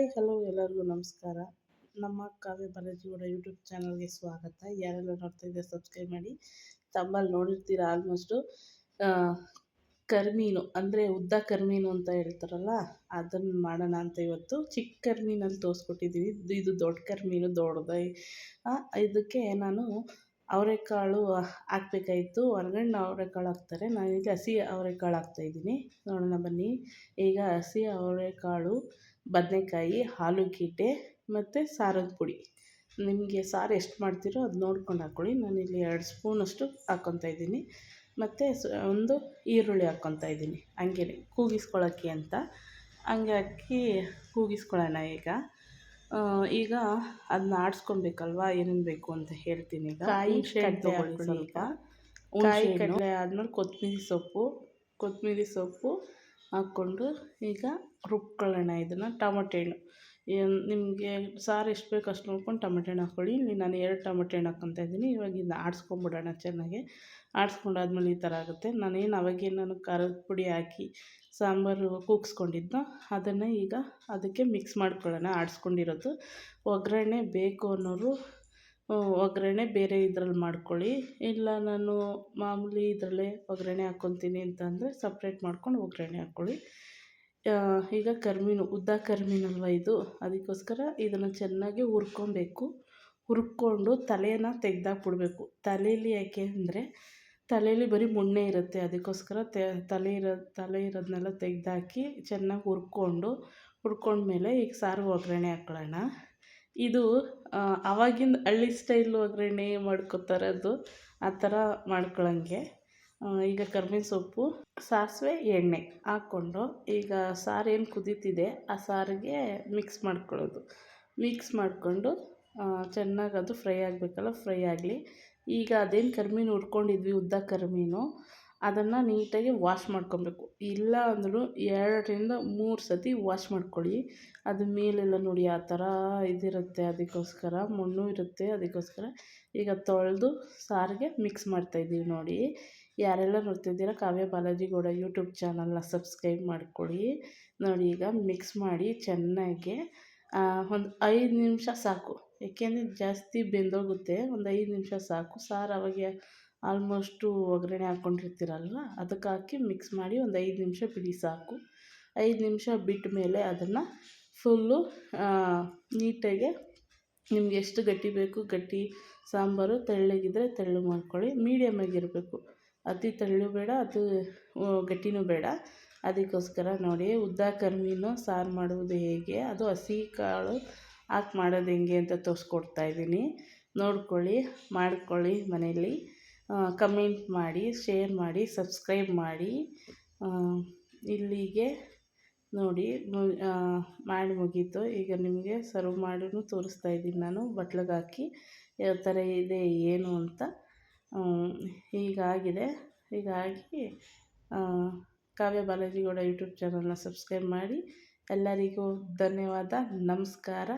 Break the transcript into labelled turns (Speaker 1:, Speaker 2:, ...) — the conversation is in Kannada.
Speaker 1: ಹಾಯ್ ಹಲೋ ಎಲ್ಲರಿಗೂ ನಮಸ್ಕಾರ. ನಮ್ಮ ಕಾವ್ಯ ಬಾಲಾಜಿಗೌಡ ಯೂಟ್ಯೂಬ್ ಚಾನಲ್ಗೆ ಸ್ವಾಗತ. ಯಾರೆಲ್ಲ ನೋಡ್ತಾ ಸಬ್ಸ್ಕ್ರೈಬ್ ಮಾಡಿ. ತಮ್ಮಲ್ಲಿ ನೋಡಿರ್ತೀರ ಆಲ್ಮೋಸ್ಟು ಕರ್ಮೀನು, ಅಂದರೆ ಉದ್ದ ಕರ್ಮೀನು ಅಂತ ಹೇಳ್ತಾರಲ್ಲ ಅದನ್ನು ಮಾಡೋಣ ಅಂತ ಇವತ್ತು. ಚಿಕ್ಕ ಕರ್ಮೀನಲ್ಲಿ ತೋರಿಸ್ಕೊಟ್ಟಿದ್ದೀನಿ ಇದು ದೊಡ್ಡ ಕರ್ಮೀನು ದೊಡ್ಡದೈ ಇದಕ್ಕೆ ನಾನು ಅವರೆಕಾಳು ಹಾಕ್ಬೇಕಾಗಿತ್ತು ಹೊರ್ಗಡೆ ಅವರೆಕಾಳು ಹಾಕ್ತಾರೆ. ಇಲ್ಲಿ ಹಸಿ ಅವರೆಕಾಳು ಹಾಕ್ತಾಯಿದ್ದೀನಿ ನೋಡೋಣ ಬನ್ನಿ. ಈಗ ಹಸಿ ಅವರೆಕಾಳು, ಬದನೇಕಾಯಿ ಆಲೂಗೆಡ್ಡೆ ಮತ್ತು ಸಾರದ ಪುಡಿ. ನಿಮಗೆ ಸಾರು ಎಷ್ಟು ಮಾಡ್ತೀರೋ ಅದು ನೋಡ್ಕೊಂಡು ಹಾಕ್ಕೊಳ್ಳಿ ನಾನಿಲ್ಲಿ ಎರಡು ಸ್ಪೂನಷ್ಟು ಹಾಕ್ಕೊತಾ ಇದ್ದೀನಿ. ಮತ್ತು ಒಂದು ಈರುಳ್ಳಿ ಹಾಕ್ಕೊತಾ ಇದ್ದೀನಿ. ಹಂಗೇ ಕೂಗಿಸ್ಕೊಳ್ಳೋಕ್ಕೆ ಅಂತ. ಹಂಗೆ ಹಾಕಿ ಕೂಗಿಸ್ಕೊಳ್ಳೋಣ ಈಗ. ಈಗ ಅದನ್ನ ಆಡಿಸ್ಕೊಬೇಕಲ್ವ? ಏನೇನು ಬೇಕು ಅಂತ ಹೇಳ್ತೀನಿ ಈಗ. ಕಾಯಿ ಕಡಲೆ ಕಾಯಿ ಕಡಲೆ ಆದಮೇಲೆ ಕೊತ್ತಂಬರಿ ಸೊಪ್ಪು. ಕೊತ್ತಂಬ್ರಿ ಸೊಪ್ಪು ಹಾಕ್ಕೊಂಡು ಈಗ ರುಬ್ಕೊಳ್ಳೋಣ ಇದನ್ನು. ಟಮಟೆ ಹಣ್ಣು. ನಿಮಗೆ ಸಾರು ಎಷ್ಟು ಬೇಕು ಅಷ್ಟು ನೋಡ್ಕೊಂಡು ಟಮಟೆ ಹಣ್ಣು ಹಾಕ್ಕೊಳ್ಳಿ. ಇಲ್ಲಿ ನಾನು ಎರಡು ಟಮಟೆ ಹಣ್ಣು ಹಾಕ್ಕೊತಾ ಇದ್ದೀನಿ. ಇವಾಗ ಇದನ್ನ ಆಡಿಸ್ಕೊಂಬಿಡೋಣ ಚೆನ್ನಾಗಿ. ಆಡಿಸ್ಕೊಂಡಾದ್ಮೇಲೆ ಈ ಥರ ಆಗುತ್ತೆ. ನಾನೇನು ಅವಾಗೇನು ನಾನು ಖಾರದ ಪುಡಿ ಹಾಕಿ, ಸಾಂಬಾರು ಕೂಗಿಸ್ಕೊಂಡಿದ್ನೋ ಅದನ್ನು ಈಗ ಅದಕ್ಕೆ ಮಿಕ್ಸ್ ಮಾಡ್ಕೊಳ್ಳೋಣ. ಆಡಿಸ್ಕೊಂಡಿರೋದು. ಒಗ್ಗರಣೆ ಬೇಕು ಅನ್ನೋರು ಒಗ್ಗರಣೆ ಬೇರೆ ಇದ್ರಲ್ಲಿ ಮಾಡ್ಕೊಳ್ಳಿ. ಇಲ್ಲ ನಾನು ಮಾಮೂಲಿ ಇದರಲ್ಲೇ ಒಗ್ಗರಣೆ ಹಾಕ್ಕೊತೀನಿ ಅಂತಂದರೆ ಸಪ್ರೇಟ್ ಮಾಡ್ಕೊಂಡು ಒಗ್ಗರಣೆ ಹಾಕ್ಕೊಳ್ಳಿ. ಈಗ ಕರ್ಮೀನು, ಉದ್ದ ಕರ್ಮೀನಲ್ವ ಇದು? ಅದಕ್ಕೋಸ್ಕರ ಇದನ್ನು ಚೆನ್ನಾಗಿ ಹುರ್ಕೊಬೇಕು. ಹುರ್ಕೊಂಡು ತಲೆನ ತೆಗ್ದಾಕ್ಬಿಡ್ಬೇಕು. ತಲೇಲಿ ಯಾಕೆ ಅಂದರೆ, ತಲೇಲಿ ಬರೀ ಮುಣ್ಣೆ ಇರುತ್ತೆ. ಅದಕ್ಕೋಸ್ಕರ ತಲೆ ಇರೋ, ತಲೆ ಇರೋದನ್ನೆಲ್ಲ ತೆಗ್ದಾಕಿ ಚೆನ್ನಾಗಿ ಹುರ್ಕೊಂಡು, ಹುರ್ಕೊಂಡ್ಮೇಲೆ ಈಗ ಸಾರು ಒಗ್ಗರಣೆ ಹಾಕ್ಕೊಳ್ಳೋಣ ಇದು ಆವಾಗಿಂದ ಹಳ್ಳಿ ಸ್ಟೈಲ್ ಒಗ್ಗರಣೆ ಮಾಡ್ಕೊತಾರದು ಆ ಥರ ಮಾಡ್ಕೊಳಂಗೆ. ಈಗ ಕರ್ಬೇವಿನ ಸೊಪ್ಪು, ಸಾಸಿವೆ, ಎಣ್ಣೆ ಹಾಕ್ಕೊಂಡು ಈಗ ಸಾರೇನು ಕುದೀತಿದೆ ಆ ಸಾರಿಗೆ ಮಿಕ್ಸ್ ಮಾಡ್ಕೊಳ್ಳೋದು. ಮಿಕ್ಸ್ ಮಾಡಿಕೊಂಡು ಚೆನ್ನಾಗಿ ಅದು ಫ್ರೈ ಆಗಬೇಕಲ್ಲ ಫ್ರೈ ಆಗಲಿ. ಈಗ ಅದೇನು ಕರ್ಮೀನು ಹುರ್ಕೊಂಡಿದ್ವಿ, ಉದ್ದ ಕರ್ಮೀನು, ಅದನ್ನು ನೀಟಾಗಿ ವಾಶ್ ಮಾಡ್ಕೊಬೇಕು. ಇಲ್ಲ ಅಂದರೂ ಎರಡರಿಂದ ಮೂರು ಸತಿ ವಾಶ್ ಮಾಡ್ಕೊಳ್ಳಿ. ಅದು ಮೇಲೆಲ್ಲ ನೋಡಿ ಆ ಥರ ಇದಿರುತ್ತೆ ಅದಕ್ಕೋಸ್ಕರ, ಮಣ್ಣು ಇರುತ್ತೆ ಅದಕ್ಕೋಸ್ಕರ. ಈಗ ತೊಳೆದು ಸಾರಿಗೆ ಮಿಕ್ಸ್ ಮಾಡ್ತಾಯಿದ್ದೀವಿ ನೋಡಿ. ಯಾರೆಲ್ಲ ನೋಡ್ತಿದ್ದೀರಾ ಕಾವ್ಯ ಬಾಲಾಜಿ ಗೌಡ ಯೂಟ್ಯೂಬ್ ಚಾನಲ್ನ ಸಬ್ಸ್ಕ್ರೈಬ್ ಮಾಡ್ಕೊಳ್ಳಿ. ನೋಡಿ, ಈಗ ಮಿಕ್ಸ್ ಮಾಡಿ ಚೆನ್ನಾಗಿ ಒಂದು ಐದು ನಿಮಿಷ ಸಾಕು. ಏಕೆಂದರೆ ಜಾಸ್ತಿ ಬೆಂದೋಗುತ್ತೆ. ಒಂದು ಐದು ನಿಮಿಷ ಸಾಕು. ಸಾರು ಅವಾಗೆ ಆಲ್ಮೋಸ್ಟು ಒಗ್ಗರಣೆ ಹಾಕ್ಕೊಂಡಿರ್ತೀರಲ್ವ ಅದಕ್ಕೆ ಹಾಕಿ ಮಿಕ್ಸ್ ಮಾಡಿ ಒಂದು ಐದು ನಿಮಿಷ ಬಿಡಿ ಸಾಕು. ಐದು ನಿಮಿಷ ಬಿಟ್ಟ ಮೇಲೆ ಅದನ್ನು ಫುಲ್ಲು ನೀಟಾಗಿ ನಿಮ್ಗೆ ಎಷ್ಟು ಗಟ್ಟಿ ಬೇಕು, ಗಟ್ಟಿ ಸಾಂಬಾರು, ತೆಳ್ಳಗಿದ್ರೆ ತೆಳ್ಳು ಮಾಡ್ಕೊಳ್ಳಿ ಮೀಡಿಯಮಾಗಿರಬೇಕು ಅತಿ ತೆಳ್ಳು ಬೇಡ ಅದು ಗಟ್ಟಿಯೂ ಬೇಡ. ಅದಕ್ಕೋಸ್ಕರ ನೋಡಿ, ಉದ್ದ ಕರ್ಮೀನು ಸಾರು ಮಾಡುವುದು ಹೇಗೆ, ಅದು ಹಸಿ ಕಾಳು ಹಾಕಿ ಮಾಡೋದು ಹೆಂಗೆ ಅಂತ ತೋರಿಸ್ಕೊಡ್ತಾ ಇದ್ದೀನಿ. ನೋಡ್ಕೊಳ್ಳಿ, ಮಾಡ್ಕೊಳ್ಳಿ ಮನೆಯಲ್ಲಿ. ಕಮೆಂಟ್ ಮಾಡಿ, ಶೇರ್ ಮಾಡಿ, ಸಬ್ಸ್ಕ್ರೈಬ್ ಮಾಡಿ. ಇಲ್ಲಿಗೆ ನೋಡಿ ಮಾಡಿ ಮುಗೀತು. ಈಗ ನಿಮಗೆ ಸರ್ವ್ ಮಾಡಿನೂ ತೋರಿಸ್ತಾ ಇದ್ದೀನಿ ನಾನು ಬಟ್ಲಿಗೆ ಹಾಕಿ ಯಾವ ಥರ ಇದೆ, ಏನು ಅಂತ. ಹೀಗಾಗಿದೆ. ಹೀಗಾಗಿ ಕಾವ್ಯ ಬಾಲಾಜಿ ಕೂಡ ಯೂಟ್ಯೂಬ್ ಚಾನಲನ್ನ ಸಬ್ಸ್ಕ್ರೈಬ್ ಮಾಡಿ. ಎಲ್ಲರಿಗೂ ಧನ್ಯವಾದ. ನಮಸ್ಕಾರ.